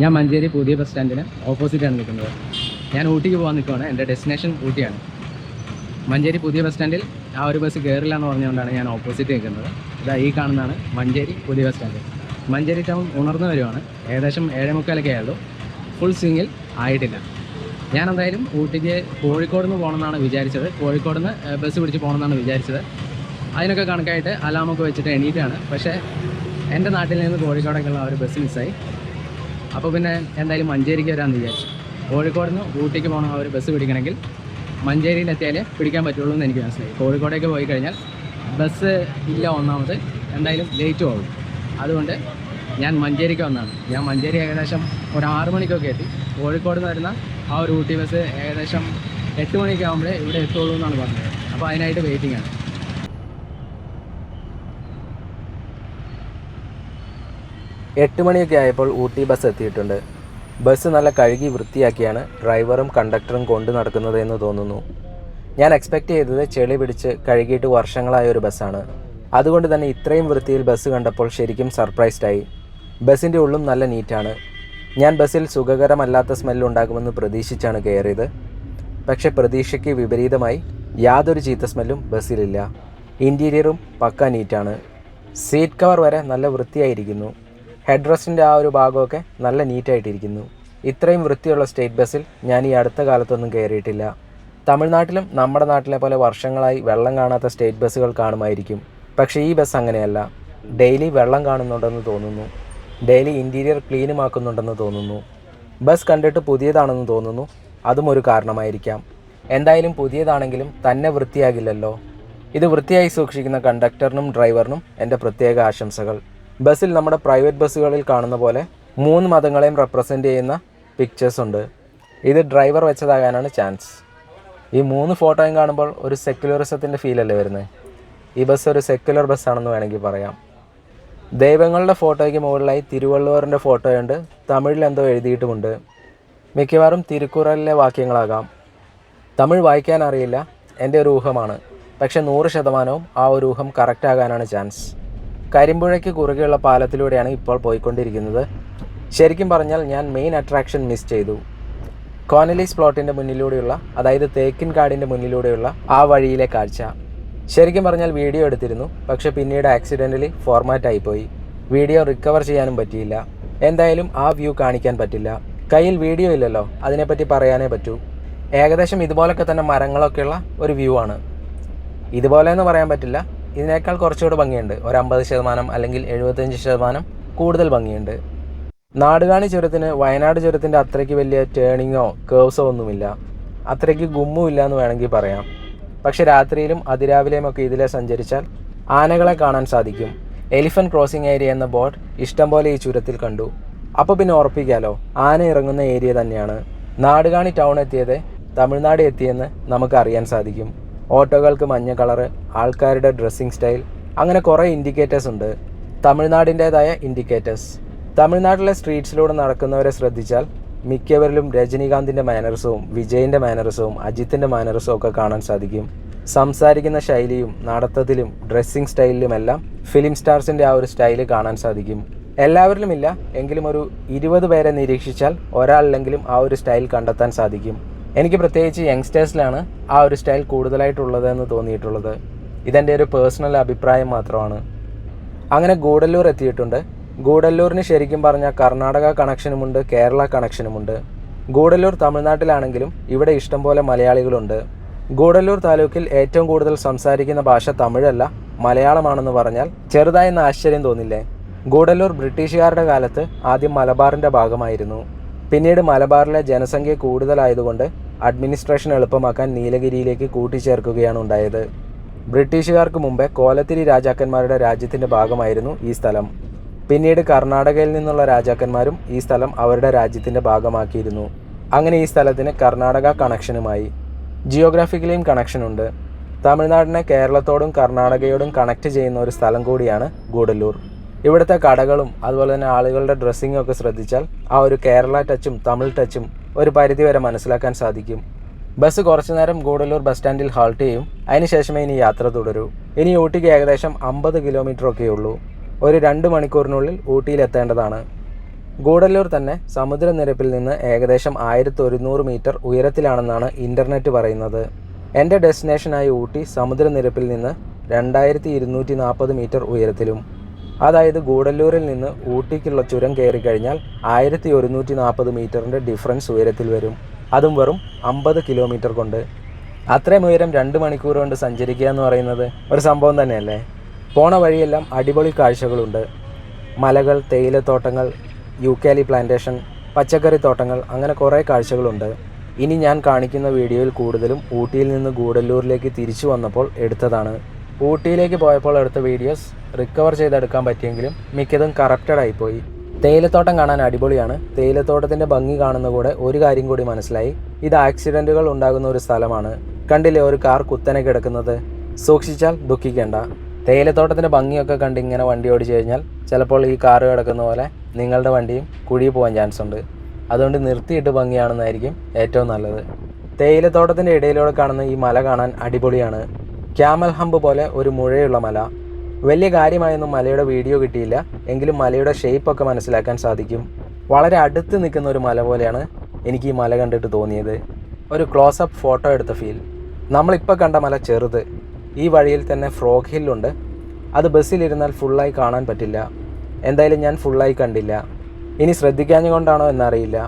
ഞാൻ മഞ്ചേരി പുതിയ ബസ് സ്റ്റാൻഡിന് ഓപ്പോസിറ്റാണ് നിൽക്കുന്നത്. ഞാൻ ഊട്ടിക്ക് പോകാൻ നിൽക്കുകയാണ് എന്റെ ഡെസ്റ്റിനേഷൻ ഊട്ടിയാണ്. മഞ്ചേരി പുതിയ ബസ് സ്റ്റാൻഡിൽ ആ ഒരു ബസ് കയറില്ല എന്ന് പറഞ്ഞുകൊണ്ടാണ് ഞാൻ ഓപ്പോസിറ്റ് നിൽക്കുന്നത്. ഇതാ ഈ കാണുന്നതാണ് മഞ്ചേരി പുതിയ ബസ് സ്റ്റാൻഡ് മഞ്ചേരി ടൗൺ ഉണർന്നു വരുവാണ്. ഏകദേശം ഏഴേ മുക്കാലൊക്കെ ആയുള്ളൂ ഫുൾ സ്വിങ്ങിൽ ആയിട്ടില്ല. ഞാൻ എന്തായാലും ഊട്ടിക്ക് കോഴിക്കോട് നിന്ന് പോകണമെന്നാണ് വിചാരിച്ചത്. കോഴിക്കോട് നിന്ന് ബസ് പിടിച്ച് പോകണമെന്നാണ് വിചാരിച്ചത്. അതിനൊക്കെ കണക്കായിട്ട് അലാമൊക്കെ വെച്ചിട്ട് എണീറ്റാണ്. പക്ഷേ എന്റെ നാട്ടിൽ നിന്ന് കോഴിക്കോടേക്കുള്ള ആ ഒരു ബസ് മിസ്സായി അപ്പോൾ പിന്നെ എന്തായാലും മഞ്ചേരിക്ക് വരാമെന്ന് വിചാരിച്ചു. കോഴിക്കോട് നിന്ന് ഊട്ടിക്ക് പോകണം ആ ഒരു ബസ് പിടിക്കണമെങ്കിൽ മഞ്ചേരിയിൽ എത്തിയാലേ പിടിക്കാൻ പറ്റുള്ളൂ എന്ന് എനിക്ക് മനസ്സിലായി. കോഴിക്കോടേക്ക് പോയി കഴിഞ്ഞാൽ ബസ് ഇല്ല ഒന്നാമത് എന്തായാലും ലേറ്റ് ആവും. അതുകൊണ്ട് ഞാൻ മഞ്ചേരിക്ക് വന്നതാണ്. ഞാൻ മഞ്ചേരി ഏകദേശം ഒരു ആറ് മണിക്കൊക്കെ എത്തി. കോഴിക്കോട് നിന്ന് വരുന്ന ആ ഒരു ഊട്ടി ബസ് ഏകദേശം എട്ട് മണിയൊക്കെ ആകുമ്പോഴേ ഇവിടെ എത്തുള്ളൂ എന്നാണ് പറഞ്ഞത്. അപ്പോൾ അതിനായിട്ട് വെയിറ്റിംഗ് ആണ്. എട്ട് മണിയൊക്കെ ആയപ്പോൾ ഊട്ടി ബസ് എത്തിയിട്ടുണ്ട്. ബസ് നല്ല കഴുകി വൃത്തിയാക്കിയാണ് ഡ്രൈവറും കണ്ടക്ടറും കൊണ്ടു നടക്കുന്നത് എന്ന് തോന്നുന്നു. ഞാൻ എക്സ്പെക്റ്റ് ചെയ്തത് ചെളി പിടിച്ച് കഴുകിയിട്ട് വർഷങ്ങളായ ഒരു ബസ്സാണ് അതുകൊണ്ട് തന്നെ ഇത്രയും വൃത്തിയിൽ ബസ് കണ്ടപ്പോൾ ശരിക്കും സർപ്രൈസ്ഡ് ആയി. ബസ്സിന്റെ ഉള്ളും നല്ല നീറ്റാണ് ഞാൻ ബസ്സിൽ സുഖകരമല്ലാത്ത സ്മെല്ല് ഉണ്ടാകുമെന്ന് പ്രതീക്ഷിച്ചാണ് കയറിയത്. പക്ഷെ പ്രതീക്ഷയ്ക്ക് വിപരീതമായി യാതൊരു ചീത്ത സ്മെല്ലും ബസ്സിലില്ല ഇന്റീരിയറും പക്ക നീറ്റാണ് സീറ്റ് കവർ വരെ നല്ല വൃത്തിയായിരിക്കുന്നു. ഹെഡ് റെസ്റ്റിന്റെ ആ ഒരു ഭാഗമൊക്കെ നല്ല നീറ്റായിട്ടിരിക്കുന്നു. ഇത്രയും വൃത്തിയുള്ള സ്റ്റേറ്റ് ബസ്സിൽ ഞാൻ ഈ അടുത്ത കാലത്തൊന്നും കയറിയിട്ടില്ല. തമിഴ്നാട്ടിലും നമ്മുടെ നാട്ടിലെ പോലെ വർഷങ്ങളായി വെള്ളം കാണാത്ത സ്റ്റേറ്റ് ബസ്സുകൾ കാണുമായിരിക്കും. പക്ഷേ ഈ ബസ് അങ്ങനെയല്ല. ഡെയിലി വെള്ളം കാണുന്നുണ്ടെന്ന് തോന്നുന്നു. ഡെയിലി ഇന്റീരിയർ ക്ലീനുമാക്കുന്നുണ്ടെന്ന് തോന്നുന്നു. ബസ് കണ്ടിട്ട് പുതിയതാണെന്ന് തോന്നുന്നു. അതും ഒരു കാരണമായിരിക്കാം. എന്തായാലും പുതിയതാണെങ്കിലും തന്നെ വൃത്തിയാകില്ലല്ലോ. ഇത് വൃത്തിയായി സൂക്ഷിക്കുന്ന കണ്ടക്ടറിനും ഡ്രൈവറിനും എന്റെ പ്രത്യേക ആശംസകൾ. ബസ്സിൽ നമ്മുടെ പ്രൈവറ്റ് ബസ്സുകളിൽ കാണുന്ന പോലെ മൂന്ന് മതങ്ങളെയും റെപ്രസെന്റ് ചെയ്യുന്ന പിക്ചേഴ്സ് ഉണ്ട്. ഇത് ഡ്രൈവർ വെച്ചതാകാനാണ് ചാൻസ് ഈ മൂന്ന് ഫോട്ടോയും കാണുമ്പോൾ ഒരു സെക്യുലറിസത്തിന്റെ ഫീലല്ലേ വരുന്നത് ഈ ബസ് ഒരു സെക്യുലർ ബസ്സാണെന്ന് വേണമെങ്കിൽ പറയാം. ദൈവങ്ങളുടെ ഫോട്ടോയ്ക്ക് മുകളിലായി തിരുവള്ളുവറിന്റെ ഫോട്ടോയുണ്ട് തമിഴിൽ എന്തോ എഴുതിയിട്ടുമുണ്ട്. മിക്കവാറും തിരുക്കുറലിലെ വാക്യങ്ങളാകാം. തമിഴ് വായിക്കാൻ അറിയില്ല. എന്റെ ഒരു ഊഹമാണ്. പക്ഷേ നൂറ് ശതമാനവും ആ ഒരു ഊഹം കറക്റ്റാകാനാണ് ചാൻസ് കരിമ്പുഴയ്ക്ക് കുറുകെയുള്ള പാലത്തിലൂടെയാണ് ഇപ്പോൾ പോയിക്കൊണ്ടിരിക്കുന്നത്. ശരിക്കും പറഞ്ഞാൽ ഞാൻ മെയിൻ അട്രാക്ഷൻ മിസ് ചെയ്തു. കോനലീസ് പ്ലോട്ടിന്റെ മുന്നിലൂടെയുള്ള അതായത് തേക്കിൻ കാടിന്റെ മുന്നിലൂടെയുള്ള ആ വഴിയിലെ കാഴ്ച. ശരിക്കും പറഞ്ഞാൽ വീഡിയോ എടുത്തിരുന്നു പക്ഷെ പിന്നീട് ആക്സിഡന്റലി ഫോർമാറ്റ് ആയിപ്പോയി. വീഡിയോ റിക്കവർ ചെയ്യാനും പറ്റിയില്ല. എന്തായാലും ആ വ്യൂ കാണിക്കാൻ പറ്റില്ല. കയ്യിൽ വീഡിയോ ഇല്ലല്ലോ അതിനെപ്പറ്റി പറയാനേ പറ്റൂ. ഏകദേശം ഇതുപോലൊക്കെ തന്നെ മരങ്ങളൊക്കെയുള്ള ഒരു വ്യൂ ആണ്. ഇതുപോലെ എന്ന് പറയാൻ പറ്റില്ല. ഇതിനേക്കാൾ കുറച്ചുകൂടെ ഭംഗിയുണ്ട്. ഒരു അമ്പത് ശതമാനം അല്ലെങ്കിൽ എഴുപത്തഞ്ച് ശതമാനം കൂടുതൽ ഭംഗിയുണ്ട്. നാടുകാണി ചുരത്തിന് വയനാട് ചുരത്തിന്റെ അത്രയ്ക്ക് വലിയ ടേണിങ്ങോ കേവ്സോ ഒന്നുമില്ല. അത്രയ്ക്ക് ഗുമ്മുമില്ല എന്ന് വേണമെങ്കിൽ പറയാം. പക്ഷെ രാത്രിയിലും അതിരാവിലെയും ഒക്കെ ഇതിലെ സഞ്ചരിച്ചാൽ ആനകളെ കാണാൻ സാധിക്കും. എലിഫന്റ് ക്രോസിംഗ് ഏരിയ എന്ന ബോർഡ് ഇഷ്ടംപോലെ ഈ ചുരത്തിൽ കണ്ടു. അപ്പോൾ പിന്നെ ഉറപ്പിക്കാലോ ആന ഇറങ്ങുന്ന ഏരിയ തന്നെയാണ്. നാടുകാണി ടൗൺ എത്തിയത് തമിഴ്നാട് എത്തിയെന്ന് നമുക്ക് അറിയാൻ സാധിക്കും. ഓട്ടോകൾക്ക് മഞ്ഞ കളറ് ആൾക്കാരുടെ ഡ്രസ്സിംഗ് സ്റ്റൈൽ അങ്ങനെ കുറേ ഇൻഡിക്കേറ്റേഴ്സ് ഉണ്ട്. തമിഴ്നാടിന്റേതായ ഇൻഡിക്കേറ്റേഴ്സ് തമിഴ്നാട്ടിലെ സ്ട്രീറ്റ്സിലൂടെ നടക്കുന്നവരെ ശ്രദ്ധിച്ചാൽ മിക്കവരിലും രജനീകാന്തിന്റെ മാനറിസവും വിജയിന്റെ മാനറിസവും അജിത്തിന്റെ മാനറിസവും ഒക്കെ കാണാൻ സാധിക്കും. സംസാരിക്കുന്ന ശൈലിയും നടത്തത്തിലും ഡ്രസ്സിംഗ് സ്റ്റൈലിലുമെല്ലാം ഫിലിം സ്റ്റാർസിന്റെ ആ ഒരു സ്റ്റൈൽ കാണാൻ സാധിക്കും. എല്ലാവരിലുമില്ല എങ്കിലും ഒരു ഇരുപത് പേരെ നിരീക്ഷിച്ചാൽ ഒരാളിലെങ്കിലും ആ ഒരു സ്റ്റൈൽ കണ്ടെത്താൻ സാധിക്കും. എനിക്ക് പ്രത്യേകിച്ച് യങ്സ്റ്റേഴ്സിലാണ് ആ ഒരു സ്റ്റൈൽ കൂടുതലായിട്ടുള്ളത് എന്ന് തോന്നിയിട്ടുള്ളത്. ഇതെന്റെ ഒരു പേഴ്സണൽ അഭിപ്രായം മാത്രമാണ്. അങ്ങനെ ഗൂഡല്ലൂർ എത്തിയിട്ടുണ്ട്. ഗൂഡല്ലൂരിന് ശരിക്കും പറഞ്ഞാൽ കർണാടക കണക്ഷനുമുണ്ട് കേരള കണക്ഷനുമുണ്ട്. ഗൂഡല്ലൂർ തമിഴ്നാട്ടിലാണെങ്കിലും ഇവിടെ ഇഷ്ടംപോലെ മലയാളികളുണ്ട്. ഗൂഡല്ലൂർ താലൂക്കിൽ ഏറ്റവും കൂടുതൽ സംസാരിക്കുന്ന ഭാഷ തമിഴല്ല മലയാളമാണെന്ന് പറഞ്ഞാൽ ചെറുതായെന്ന് ആശ്ചര്യം തോന്നില്ലേ? ഗൂഡല്ലൂർ ബ്രിട്ടീഷുകാരുടെ കാലത്ത് ആദ്യം മലബാറിന്റെ ഭാഗമായിരുന്നു. പിന്നീട് മലബാറിലെ ജനസംഖ്യ കൂടുതലായതുകൊണ്ട് അഡ്മിനിസ്ട്രേഷൻ എളുപ്പമാക്കാൻ നീലഗിരിയിലേക്ക് കൂട്ടിച്ചേർക്കുകയാണ് ഉണ്ടായത്. ബ്രിട്ടീഷുകാർക്ക് മുമ്പേ കോലത്തിരി രാജാക്കന്മാരുടെ രാജ്യത്തിന്റെ ഭാഗമായിരുന്നു ഈ സ്ഥലം. പിന്നീട് കർണാടകയിൽ നിന്നുള്ള രാജാക്കന്മാരും ഈ സ്ഥലം അവരുടെ രാജ്യത്തിന്റെ ഭാഗമാക്കിയിരുന്നു. അങ്ങനെ ഈ സ്ഥലത്തിന് കർണാടക കണക്ഷനുമായി. ജിയോഗ്രാഫിക്കലിയും കണക്ഷനുണ്ട്. തമിഴ്നാടിനെ കേരളത്തോടും കർണാടകയോടും കണക്ട് ചെയ്യുന്ന ഒരു സ്ഥലം കൂടിയാണ് ഗൂഡല്ലൂർ. ഇവിടുത്തെ കടകളും അതുപോലെ തന്നെ ആളുകളുടെ ഡ്രസ്സിങ്ങും ഒക്കെ ശ്രദ്ധിച്ചാൽ ആ ഒരു കേരള ടച്ചും തമിഴ് ടച്ചും ഒരു പരിധിവരെ മനസ്സിലാക്കാൻ സാധിക്കും. ബസ് കുറച്ചു നേരം ഗൂഡല്ലൂർ ബസ് സ്റ്റാൻഡിൽ ഹാൾട്ട് ചെയ്യും. അതിനുശേഷമേ ഇനി യാത്ര തുടരൂ. ഇനി ഊട്ടിക്ക് ഏകദേശം അമ്പത് കിലോമീറ്റർ ഒക്കെ ഉള്ളൂ. ഒരു രണ്ട് മണിക്കൂറിനുള്ളിൽ ഊട്ടിയിലെത്തേണ്ടതാണ് ഗൂഡല്ലൂർ തന്നെ സമുദ്രനിരപ്പിൽ നിന്ന് ഏകദേശം ആയിരത്തി ഒരുന്നൂറ് മീറ്റർ ഉയരത്തിലാണെന്നാണ് ഇന്റർനെറ്റ് പറയുന്നത്. എന്റെ ഡെസ്റ്റിനേഷനായ ഊട്ടി സമുദ്രനിരപ്പിൽ നിന്ന് രണ്ടായിരത്തി ഇരുന്നൂറ്റി നാൽപ്പത് മീറ്റർ ഉയരത്തിലും. അതായത് ഗൂഡല്ലൂരിൽ നിന്ന് ഊട്ടിക്കുള്ള ചുരം കയറി കഴിഞ്ഞാൽ ആയിരത്തി ഒരുന്നൂറ്റി നാൽപ്പത് മീറ്ററിന്റെ ഡിഫറൻസ് ഉയരത്തിൽ വരും. അതും വെറും അമ്പത് കിലോമീറ്റർ കൊണ്ട്. അത്രയും ഉയരം രണ്ട് മണിക്കൂർ കൊണ്ട് സഞ്ചരിക്കുക എന്ന് പറയുന്നത് ഒരു സംഭവം തന്നെയല്ലേ? പോണ വഴിയെല്ലാം അടിപൊളി കാഴ്ചകളുണ്ട്. മലകൾ തേയിലത്തോട്ടങ്ങൾ യുക്കാലി പ്ലാന്റേഷൻ പച്ചക്കറി തോട്ടങ്ങൾ അങ്ങനെ കുറേ കാഴ്ചകളുണ്ട്. ഇനി ഞാൻ കാണിക്കുന്ന വീഡിയോയിൽ കൂടുതലും ഊട്ടിയിൽ നിന്ന് ഗൂഡല്ലൂരിലേക്ക് തിരിച്ചു വന്നപ്പോൾ എടുത്തതാണ്. ഊട്ടിയിലേക്ക് പോയപ്പോൾ എടുത്ത വീഡിയോസ് റിക്കവർ ചെയ്തെടുക്കാൻ പറ്റിയെങ്കിലും മിക്കതും കറപ്റ്റഡ് ആയിപ്പോയി. തേയിലത്തോട്ടം കാണാൻ അടിപൊളിയാണ്. തേയിലത്തോട്ടത്തിന്റെ ഭംഗി കാണുന്ന കൂടെ ഒരു കാര്യം കൂടി മനസ്സിലായി. ഇത് ആക്സിഡന്റുകൾ ഉണ്ടാകുന്ന ഒരു സ്ഥലമാണ്. കണ്ടില്ലേ ഒരു കാർ കുത്തനെ കിടക്കുന്നത്? സൂക്ഷിച്ചാൽ ദുഃഖിക്കേണ്ട. തേയിലത്തോട്ടത്തിന്റെ ഭംഗിയൊക്കെ കണ്ട് ഇങ്ങനെ വണ്ടി ഓടിച്ചു കഴിഞ്ഞാൽ ചിലപ്പോൾ ഈ കാർ കിടക്കുന്ന പോലെ നിങ്ങളുടെ വണ്ടിയും കുഴിയിൽ പോകാൻ ചാൻസ് ഉണ്ട്. അതുകൊണ്ട് നിർത്തിയിട്ട് ഭംഗിയാണെന്നായിരിക്കും ഏറ്റവും നല്ലത്. തേയിലത്തോട്ടത്തിന്റെ ഇടയിലൂടെ കാണുന്ന ഈ മല കാണാൻ അടിപൊളിയാണ്. ക്യാമൽ ഹമ്പ് പോലെ ഒരു മുഴയുള്ള മല. വലിയ കാര്യമായൊന്നും മലയുടെ വീഡിയോ കിട്ടിയില്ല. എങ്കിലും മലയുടെ ഷേപ്പൊക്കെ മനസ്സിലാക്കാൻ സാധിക്കും. വളരെ അടുത്ത് നിൽക്കുന്ന ഒരു മല പോലെയാണ് എനിക്ക് ഈ മല കണ്ടിട്ട് തോന്നിയത്. ഒരു ക്ലോസപ്പ് ഫോട്ടോ എടുത്ത ഫീൽ നമ്മളിപ്പോൾ കണ്ട മല ചെറുത്. ഈ വഴിയിൽ തന്നെ ഫ്രോഗ് ഹില്ലുണ്ട് അത് ബസ്സിലിരുന്നാൽ ഫുള്ളായി കാണാൻ പറ്റില്ല. എന്തായാലും ഞാൻ ഫുള്ളായി കണ്ടില്ല. ഇനി ശ്രദ്ധിക്കാഞ്ഞുകൊണ്ടാണോ എന്നറിയില്ല.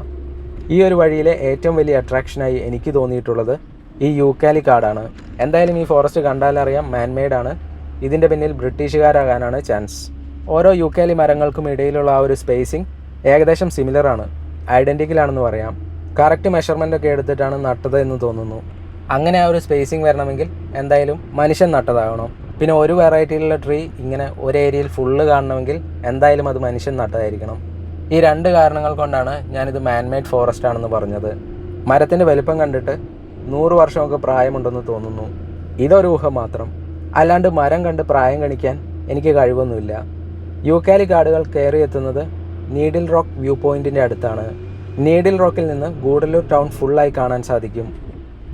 ഈ ഒരു വഴിയിലെ ഏറ്റവും വലിയ അട്രാക്ഷനായി എനിക്ക് തോന്നിയിട്ടുള്ളത് ഈ യൂക്കാലി കാടാണ്. എന്തായാലും ഈ ഫോറസ്റ്റ് കണ്ടാലറിയാം മാൻമെയ്ഡ് ആണ്. ഇതിന്റെ പിന്നിൽ ബ്രിട്ടീഷുകാരാകാനാണ് ചാൻസ് ഓരോ യൂക്കാലി മരങ്ങൾക്കും ഇടയിലുള്ള ആ ഒരു സ്പേസിംഗ് ഏകദേശം സിമിലർ ആണ്. ഐഡന്റിക്കൽ ആണെന്ന് പറയാം. കറക്റ്റ് മെഷർമെന്റ് ഒക്കെ എടുത്തിട്ടാണ് നട്ടത് എന്ന് തോന്നുന്നു. അങ്ങനെ ആ ഒരു സ്പേസിംഗ് വരണമെങ്കിൽ എന്തായാലും മനുഷ്യൻ നട്ടതാകണം. പിന്നെ ഒരു വെറൈറ്റിയിലുള്ള ട്രീ ഇങ്ങനെ ഒരു ഏരിയയിൽ ഫുള്ള് കാണണമെങ്കിൽ എന്തായാലും അത് മനുഷ്യൻ നട്ടതായിരിക്കണം. ഈ രണ്ട് കാരണങ്ങൾ കൊണ്ടാണ് ഞാനിത് മാൻമെയ്ഡ് ഫോറസ്റ്റ് ആണെന്ന് പറഞ്ഞത്. മരത്തിന്റെ വലിപ്പം കണ്ടിട്ട് നൂറ് വർഷമൊക്കെ പ്രായമുണ്ടെന്ന് തോന്നുന്നു. ഇതൊരു ഊഹം മാത്രം. അല്ലാണ്ട് മരം കണ്ട് പ്രായം കണിക്കാൻ എനിക്ക് കഴിവൊന്നുമില്ല. യൂക്കാലി കാടുകൾ കയറിയെത്തുന്നത് നീഡിൽ റോക്ക് വ്യൂ പോയിന്റിന്റെ അടുത്താണ്. നീഡിൽ റോക്കിൽ നിന്ന് ഗൂഡല്ലൂർ ടൗൺ ഫുള്ളായി കാണാൻ സാധിക്കും.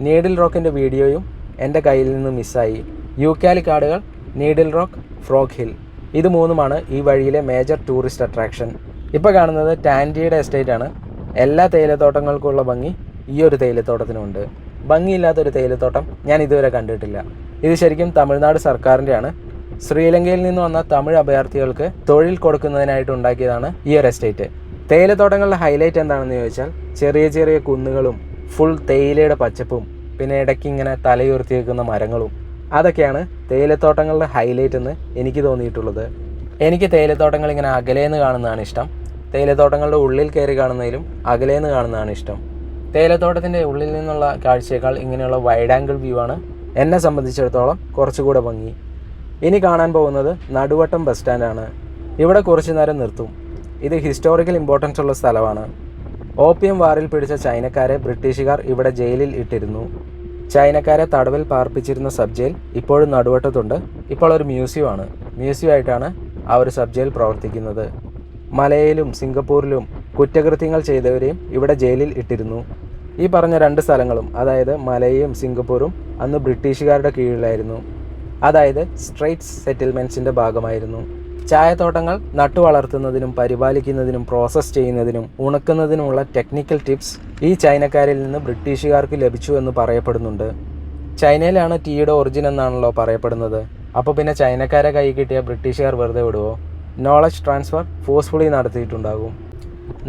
നീഡിൽ റോക്കിന്റെ വീഡിയോയും എന്റെ കയ്യിൽ നിന്ന് മിസ്സായി. യൂക്കാലി കാടുകൾ നീഡിൽ റോക്ക് ഫ്രോഗ് ഹിൽ. ഇത് മൂന്നുമാണ് ഈ വഴിയിലെ മേജർ ടൂറിസ്റ്റ് അട്രാക്ഷൻ. ഇപ്പോൾ കാണുന്നത് ടാൻഡിയുടെ എസ്റ്റേറ്റ് ആണ് എല്ലാ തേയിലത്തോട്ടങ്ങൾക്കുള്ള ഭംഗി ഈ ഒരു തേയിലത്തോട്ടത്തിനുണ്ട് ഭംഗിയില്ലാത്തൊരു തേയിലത്തോട്ടം ഞാൻ ഇതുവരെ കണ്ടിട്ടില്ല. ഇത് ശരിക്കും തമിഴ്നാട് സർക്കാരിന്റെയാണ് ശ്രീലങ്കയിൽ നിന്ന് വന്ന തമിഴ് അഭയാർത്ഥികൾക്ക് തൊഴിൽ കൊടുക്കുന്നതിനായിട്ട് ഉണ്ടാക്കിയതാണ് ഈ ഒരു എസ്റ്റേറ്റ്. തേയിലത്തോട്ടങ്ങളുടെ ഹൈലൈറ്റ് എന്താണെന്ന് ചോദിച്ചാൽ ചെറിയ ചെറിയ കുന്നുകളും ഫുൾ തേയിലയുടെ പച്ചപ്പും പിന്നെ ഇടയ്ക്ക് ഇങ്ങനെ തലയുയർത്തി വെക്കുന്ന മരങ്ങളും. അതൊക്കെയാണ് തേയിലത്തോട്ടങ്ങളുടെ ഹൈലൈറ്റ് എന്ന് എനിക്ക് തോന്നിയിട്ടുള്ളത്. എനിക്ക് തേയിലത്തോട്ടങ്ങൾ ഇങ്ങനെ അകലേന്ന് കാണുന്നതാണ് ഇഷ്ടം. തേയിലത്തോട്ടങ്ങളുടെ ഉള്ളിൽ കയറി കാണുന്നതിലും അകലേന്ന് കാണുന്നതാണ് ഇഷ്ടം. തേയിലത്തോട്ടത്തിന്റെ ഉള്ളിൽ നിന്നുള്ള കാഴ്ചയേക്കാൾ ഇങ്ങനെയുള്ള വൈഡ് ആംഗിൾ വ്യൂ ആണ് എന്നെ സംബന്ധിച്ചിടത്തോളം കുറച്ചുകൂടെ ഭംഗി. ഇനി കാണാൻ പോകുന്നത് നടുവട്ടം ബസ് സ്റ്റാൻഡാണ് ഇവിടെ കുറച്ചു നേരം നിർത്തും. ഇത് ഹിസ്റ്റോറിക്കൽ ഇമ്പോർട്ടൻസ് ഉള്ള സ്ഥലമാണ്. ഓപ്പിയം വാറിൽ പിടിച്ച ചൈനക്കാരെ ബ്രിട്ടീഷുകാർ ഇവിടെ ജയിലിൽ ഇട്ടിരുന്നു. ചൈനക്കാരെ തടവിൽ പാർപ്പിച്ചിരുന്ന സബ് ജയിൽ ഇപ്പോഴും നടുവട്ടത്തുണ്ട്. ഇപ്പോൾ ഒരു മ്യൂസിയമാണ് മ്യൂസിയം ആയിട്ടാണ് ആ ഒരു സബ് ജയിൽ പ്രവർത്തിക്കുന്നത്. മലയിലും സിംഗപ്പൂരിലും കുറ്റകൃത്യങ്ങൾ ചെയ്തവരെയും ഇവിടെ ജയിലിൽ ഇട്ടിരുന്നു. ഈ പറഞ്ഞ രണ്ട് സ്ഥലങ്ങളും അതായത് മലയും സിംഗപ്പൂരും അന്ന് ബ്രിട്ടീഷുകാരുടെ കീഴിലായിരുന്നു. അതായത് സ്ട്രേറ്റ്സ് സെറ്റിൽമെന്റ്സിന്റെ ഭാഗമായിരുന്നു. ചായത്തോട്ടങ്ങൾ നട്ടുവളർത്തുന്നതിനും പരിപാലിക്കുന്നതിനും പ്രോസസ്സ് ചെയ്യുന്നതിനും ഉണക്കുന്നതിനുമുള്ള ടെക്നിക്കൽ ടിപ്സ് ഈ ചൈനക്കാരിൽ നിന്ന് ബ്രിട്ടീഷുകാർക്ക് ലഭിച്ചു എന്ന് പറയപ്പെടുന്നുണ്ട്. ചൈനയിലാണ് ടീയുടെ ഒറിജിൻ എന്നാണല്ലോ പറയപ്പെടുന്നത്. അപ്പോൾ പിന്നെ ചൈനക്കാരെ കൈ കിട്ടിയ ബ്രിട്ടീഷുകാർ വെറുതെ വിടുവോ? നോളജ് ട്രാൻസ്ഫർ ഫോഴ്സ്ഫുള്ളി നടത്തിയിട്ടുണ്ടാകും.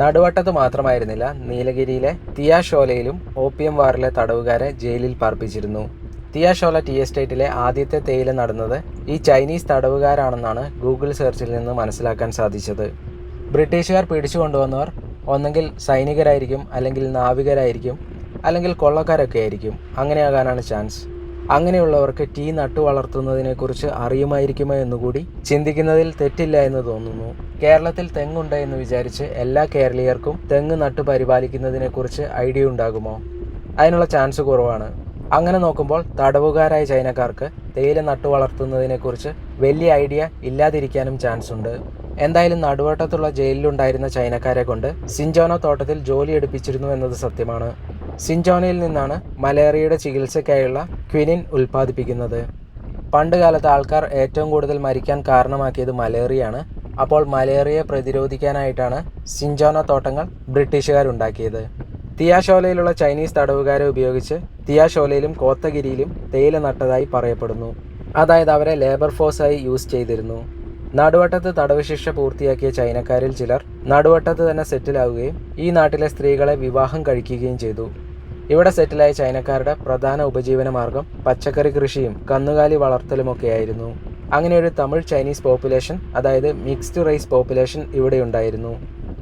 നടുവട്ടത്ത് മാത്രമായിരുന്നില്ല നീലഗിരിയിലെ തിയാഷോലയിലും ഓപ്പിയം വാറിലെ തടവുകാരെ ജയിലിൽ പാർപ്പിച്ചിരുന്നു. തിയാഷോല ടി എസ്റ്റേറ്റിലെ ആദ്യത്തെ തേയില നടന്നത് ഈ ചൈനീസ് തടവുകാരാണെന്നാണ് ഗൂഗിൾ സെർച്ചിൽ നിന്ന് മനസ്സിലാക്കാൻ സാധിച്ചത്. ബ്രിട്ടീഷുകാർ പിടിച്ചു കൊണ്ടുവന്നവർ ഒന്നെങ്കിൽ സൈനികരായിരിക്കും അല്ലെങ്കിൽ നാവികരായിരിക്കും അല്ലെങ്കിൽ കൊള്ളക്കാരൊക്കെ ആയിരിക്കും അങ്ങനെയാകാനാണ് ചാൻസ്. അങ്ങനെയുള്ളവർക്ക് ടീ നട്ടു വളർത്തുന്നതിനെക്കുറിച്ച് അറിയുമായിരിക്കുമോ എന്നുകൂടി ചിന്തിക്കുന്നതിൽ തെറ്റില്ല എന്ന് തോന്നുന്നു. കേരളത്തിൽ തെങ്ങുണ്ട് എന്ന് വിചാരിച്ച് എല്ലാ കേരളീയർക്കും തെങ്ങ് നട്ടു പരിപാലിക്കുന്നതിനെക്കുറിച്ച് ഐഡിയ ഉണ്ടാകുമോ? അതിനുള്ള ചാൻസ് കുറവാണ്. അങ്ങനെ നോക്കുമ്പോൾ തടവുകാരായ ചൈനക്കാർക്ക് തേയില നട്ടു വളർത്തുന്നതിനെക്കുറിച്ച് വലിയ ഐഡിയ ഇല്ലാതിരിക്കാനും ചാൻസ് ഉണ്ട് എന്തായാലും നടുവട്ടത്തുള്ള ജയിലിലുണ്ടായിരുന്ന ചൈനക്കാരെ കൊണ്ട് സിഞ്ചോന തോട്ടത്തിൽ ജോലി എടുപ്പിച്ചിരുന്നു എന്നത് സത്യമാണ്. സിഞ്ചോനയിൽ നിന്നാണ് മലേറിയയുടെ ചികിത്സയ്ക്കായുള്ള ക്വിനിൻ ഉൽപ്പാദിപ്പിക്കുന്നത്. പണ്ടുകാലത്ത് ആൾക്കാർ ഏറ്റവും കൂടുതൽ മരിക്കാൻ കാരണമാക്കിയത് മലേറിയയാണ്. അപ്പോൾ മലേറിയയെ പ്രതിരോധിക്കാനായിട്ടാണ് സിഞ്ചോന തോട്ടങ്ങൾ ബ്രിട്ടീഷുകാരുണ്ടാക്കിയത്. തിയാഷോലയിലുള്ള ചൈനീസ് തടവുകാരെ ഉപയോഗിച്ച് തിയാഷോലയിലും കോത്തഗിരിയിലും തേയില നട്ടതായി പറയപ്പെടുന്നു. അതായത് അവരെ ലേബർ ഫോഴ്സായി യൂസ് ചെയ്തിരുന്നു. നടുവട്ടത്ത് തടവ് ശിക്ഷ പൂർത്തിയാക്കിയ ചൈനക്കാരിൽ ചിലർ നടുവട്ടത്ത് തന്നെ സെറ്റിലാവുകയും ഈ നാട്ടിലെ സ്ത്രീകളെ വിവാഹം കഴിക്കുകയും ചെയ്തു. ഇവിടെ സെറ്റിലായ ചൈനക്കാരുടെ പ്രധാന ഉപജീവന മാർഗം പച്ചക്കറി കൃഷിയും കന്നുകാലി വളർത്തലുമൊക്കെയായിരുന്നു. അങ്ങനെ ഒരു തമിഴ് ചൈനീസ് പോപ്പുലേഷൻ അതായത് മിക്സ്ഡ് റൈസ് പോപ്പുലേഷൻ ഇവിടെ ഉണ്ടായിരുന്നു.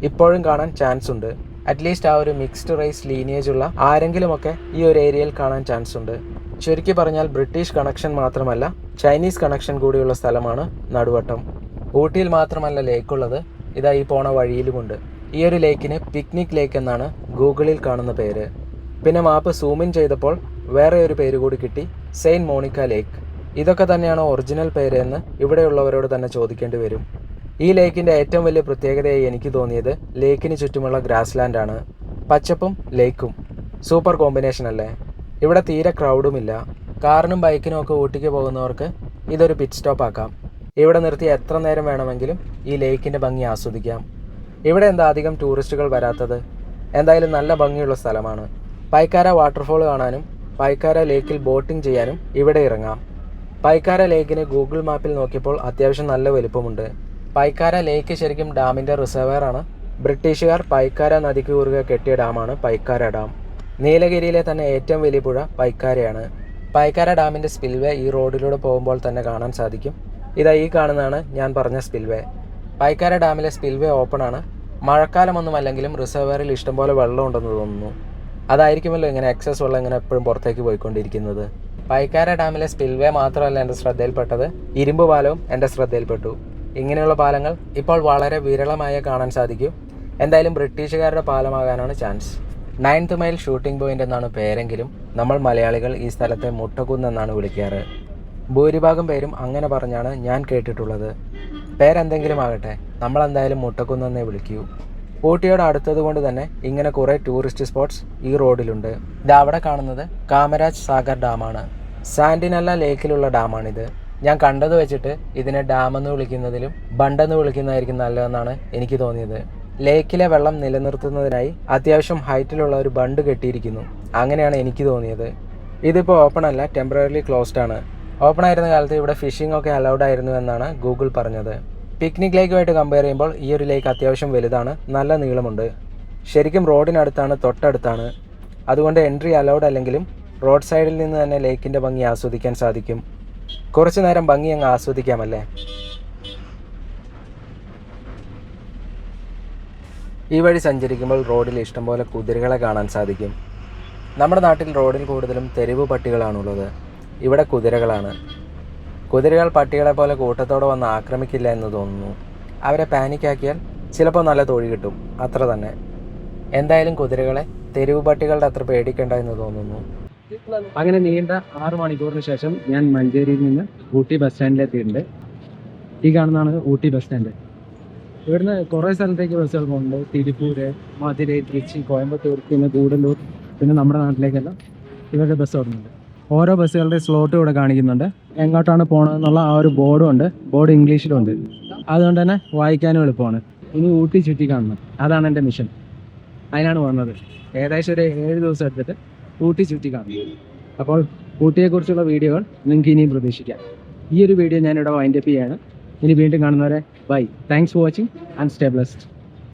ഇപ്പോഴും കാണാൻ ചാൻസ് ഉണ്ട്. അറ്റ്ലീസ്റ്റ് ആ ഒരു മിക്സ്ഡ് റൈസ് ലീനിയേജ് ഉള്ള ആരെങ്കിലുമൊക്കെ ഈ ഒരു ഏരിയയിൽ കാണാൻ ചാൻസ് ഉണ്ട്. ചുരുക്കി പറഞ്ഞാൽ ബ്രിട്ടീഷ് കണക്ഷൻ മാത്രമല്ല ചൈനീസ് കണക്ഷൻ കൂടിയുള്ള സ്ഥലമാണ് നടുവട്ടം. ഊട്ടിയിൽ മാത്രമല്ല ലേക്കുള്ളത് ഇതാ ഈ പോണ വഴിയിലുമുണ്ട്. ഈ ഒരു ലേക്കിന് പിക്നിക് ലേക്ക് എന്നാണ് ഗൂഗിളിൽ കാണുന്ന പേര്. പിന്നെ മാപ്പ് സൂമിൻ ചെയ്തപ്പോൾ വേറെ ഒരു പേര് കൂടി കിട്ടി സെയിന്റ് മോണിക്ക ലേക്ക് ഇതൊക്കെ തന്നെയാണ് ഒറിജിനൽ പേര് എന്ന് ഇവിടെയുള്ളവരോട് തന്നെ ചോദിക്കേണ്ടി വരും. ഈ ലേക്കിന്റെ ഏറ്റവും വലിയ പ്രത്യേകതയായി എനിക്ക് തോന്നിയത് ലേക്കിന് ചുറ്റുമുള്ള ഗ്രാസ് ലാൻഡാണ് പച്ചപ്പും ലേക്കും സൂപ്പർ കോമ്പിനേഷൻ അല്ലേ? ഇവിടെ തീരെ ക്രൗഡുമില്ല കാറിനും ബൈക്കിനും ഒക്കെ ഊട്ടിക്ക് പോകുന്നവർക്ക് ഇതൊരു പിറ്റ് സ്റ്റോപ്പ് ആക്കാം. ഇവിടെ നിർത്തി എത്ര നേരം വേണമെങ്കിലും ഈ ലേക്കിന്റെ ഭംഗി ആസ്വദിക്കാം. ഇവിടെ എന്താ അധികം ടൂറിസ്റ്റുകൾ വരാത്തത്? എന്തായാലും നല്ല ഭംഗിയുള്ള സ്ഥലമാണ്. പൈക്കാര വാട്ടർഫോൾ കാണാനും പൈക്കാര ലേക്കിൽ ബോട്ടിംഗ് ചെയ്യാനും ഇവിടെ ഇറങ്ങാം. പൈക്കാര ലേക്കിന് ഗൂഗിൾ മാപ്പിൽ നോക്കിയപ്പോൾ അത്യാവശ്യം നല്ല വലുപ്പമുണ്ട്. പൈക്കാര ലേക്ക് ശരിക്കും ഡാമിന്റെ റിസർവറാണ് ബ്രിട്ടീഷുകാർ പൈക്കാര നദിക്ക് കുറുകെ കെട്ടിയ ഡാമാണ് പൈക്കാര ഡാം നീലഗിരിയിലെ തന്നെ ഏറ്റവും വലിയ പുഴ പൈക്കാരയാണ് പൈക്കാര ഡാമിന്റെ സ്പിൽവേ ഈ റോഡിലൂടെ പോകുമ്പോൾ തന്നെ കാണാൻ സാധിക്കും. ഇതാ ഈ കാണുന്നതാണ് ഞാൻ പറഞ്ഞ സ്പിൽവേ പൈക്കാര ഡാമിലെ സ്പിൽവേ ഓപ്പൺ ആണ്. മഴക്കാലമൊന്നും അല്ലെങ്കിലും റിസർവറിൽ ഇഷ്ടംപോലെ വെള്ളം ഉണ്ടെന്ന് തോന്നുന്നു. അതായിരിക്കുമല്ലോ ഇങ്ങനെ എക്സസ് വെള്ളം ഇങ്ങനെ എപ്പോഴും പുറത്തേക്ക് പോയിക്കൊണ്ടിരിക്കുന്നത്. പൈക്കാര ഡാമിലെ സ്പിൽവേ മാത്രമല്ല എന്റെ ശ്രദ്ധയിൽപ്പെട്ടത്. ഇരുമ്പ് പാലവും എന്റെ ശ്രദ്ധയിൽപ്പെട്ടു. ഇങ്ങനെയുള്ള പാലങ്ങൾ ഇപ്പോൾ വളരെ വിരളമായി കാണാൻ സാധിക്കും. എന്തായാലും ബ്രിട്ടീഷുകാരുടെ പാലമാകാനാണ് chance ninth mile shooting point എന്നാണ് പേരെങ്കിലും നമ്മൾ മലയാളികൾ ഈ സ്ഥലത്തെ മുട്ടക്കുന്ന് എന്നാണ് വിളിക്കാറ്. ഭൂരിഭാഗം പേരും അങ്ങനെ പറഞ്ഞാണ് ഞാൻ കേട്ടിട്ടുള്ളത്. പേരെന്തെങ്കിലും ആകട്ടെ നമ്മൾ എന്തായാലും മുട്ടക്കുന്നെന്നേ വിളിക്കൂ. ഊട്ടിയോട് അടുത്തത് കൊണ്ട് തന്നെ ഇങ്ങനെ കുറേ ടൂറിസ്റ്റ് സ്പോട്ട്സ് ഈ റോഡിലുണ്ട് ഇത് അവിടെ കാണുന്നത് കാമരാജ് സാഗർ ഡാമാണ്. സാൻഡിനല്ല ലേക്കിലുള്ള ഡാമാണിത്. ഞാൻ കണ്ടത് വെച്ചിട്ട് ഇതിനെ ഡാമെന്ന് വിളിക്കുന്നതിലും ബണ്ടെന്ന് വിളിക്കുന്നതായിരിക്കും നല്ലതെന്നാണ് എനിക്ക് തോന്നിയത്. ലേക്കിലെ വെള്ളം നിലനിർത്തുന്നതിനായി അത്യാവശ്യം ഹൈറ്റിലുള്ള ഒരു ബണ്ട് കെട്ടിയിരിക്കുന്നു. അങ്ങനെയാണ് എനിക്ക് തോന്നിയത്. ഇതിപ്പോൾ ഓപ്പൺ അല്ല ടെമ്പററി ക്ലോസ്ഡ് ആണ്. ഓപ്പൺ ആയിരുന്ന കാലത്ത് ഇവിടെ ഫിഷിംഗ് ഒക്കെ അലൗഡ് ആയിരുന്നു എന്നാണ് ഗൂഗിൾ പറഞ്ഞത്. പിക്നിക് ലേക്കുമായിട്ട് കമ്പയർ ചെയ്യുമ്പോൾ ഈ ഒരു ലേക്ക് അത്യാവശ്യം വലുതാണ് നല്ല നീളമുണ്ട്. ശരിക്കും റോഡിനടുത്താണ് തൊട്ടടുത്താണ്. അതുകൊണ്ട് എൻട്രി അലൗഡ് അല്ലെങ്കിലും റോഡ് സൈഡിൽ നിന്ന് തന്നെ ലേക്കിന്റെ ഭംഗി ആസ്വദിക്കാൻ സാധിക്കും. കുറച്ചു നേരം ഭംഗി അങ്ങ് ആസ്വദിക്കാമല്ലേ? ഈ വഴി സഞ്ചരിക്കുമ്പോൾ റോഡിൽ ഇഷ്ടംപോലെ കുതിരകളെ കാണാൻ സാധിക്കും. നമ്മുടെ നാട്ടിൽ റോഡിൽ കൂടുതലും തെരുവ് പട്ടികളാണുള്ളത്. ഇവിടെ കുതിരകളാണ്. കുതിരകൾ പട്ടികളെ പോലെ കൂട്ടത്തോടെ വന്ന് ആക്രമിക്കില്ല എന്ന് തോന്നുന്നു. അവരെ പാനിക്കാക്കിയാൽ ചിലപ്പോൾ നല്ല തൊഴി കിട്ടും. അത്ര തന്നെ. എന്തായാലും കുതിരകളെ തെരുവ് പട്ടികളുടെ അത്ര പേടിക്കണ്ട എന്ന് തോന്നുന്നു. അങ്ങനെ നീണ്ട ആറു മണിക്കൂറിന് ശേഷം ഞാൻ മഞ്ചേരിയിൽ നിന്ന് ഊട്ടി ബസ് സ്റ്റാൻഡിലെത്തിയിട്ടുണ്ട് ഈ കാണുന്നതാണ് ഊട്ടി ബസ് സ്റ്റാൻഡ്. ഇവിടുന്ന് കുറേ സ്ഥലത്തേക്ക് ബസ്സുകൾ പോകുന്നുണ്ട്. തിരുപ്പൂര് മധുരൈ തിരുച്ചി കോയമ്പത്തൂർ പിന്നെ കൂടല്ലൂർ പിന്നെ നമ്മുടെ നാട്ടിലേക്കെല്ലാം ഇവരുടെ ബസ് ഓടുന്നുണ്ട്. ഓരോ ബസ്സുകളുടെ സ്ലോട്ട് ഇവിടെ കാണിക്കുന്നുണ്ട്. എങ്ങോട്ടാണ് പോകണമെന്നുള്ള ആ ഒരു ബോർഡും ഉണ്ട്. ബോർഡ് ഇംഗ്ലീഷിലും ഉണ്ട്. അതുകൊണ്ട് തന്നെ വായിക്കാനും എളുപ്പമാണ്. ഇനി ഊട്ടി ചുറ്റി കാണണം. അതാണ് എന്റെ മിഷൻ അതിനാണ് വന്നത്. ഏകദേശം ഒരു ഏഴ് ദിവസം എടുത്തിട്ട് ഊട്ടി ചുറ്റി കാണും അപ്പോൾ ഊട്ടിയെക്കുറിച്ചുള്ള വീഡിയോകൾ നിങ്ങൾക്ക് ഇനിയും പ്രതീക്ഷിക്കാം. ഈ ഒരു വീഡിയോ ഞാനിവിടെ വൈൻഡപ്പ് ചെയ്യാണ്. ഇനി വീണ്ടും കാണുന്നവരെ bye thanks for watching and stay blessed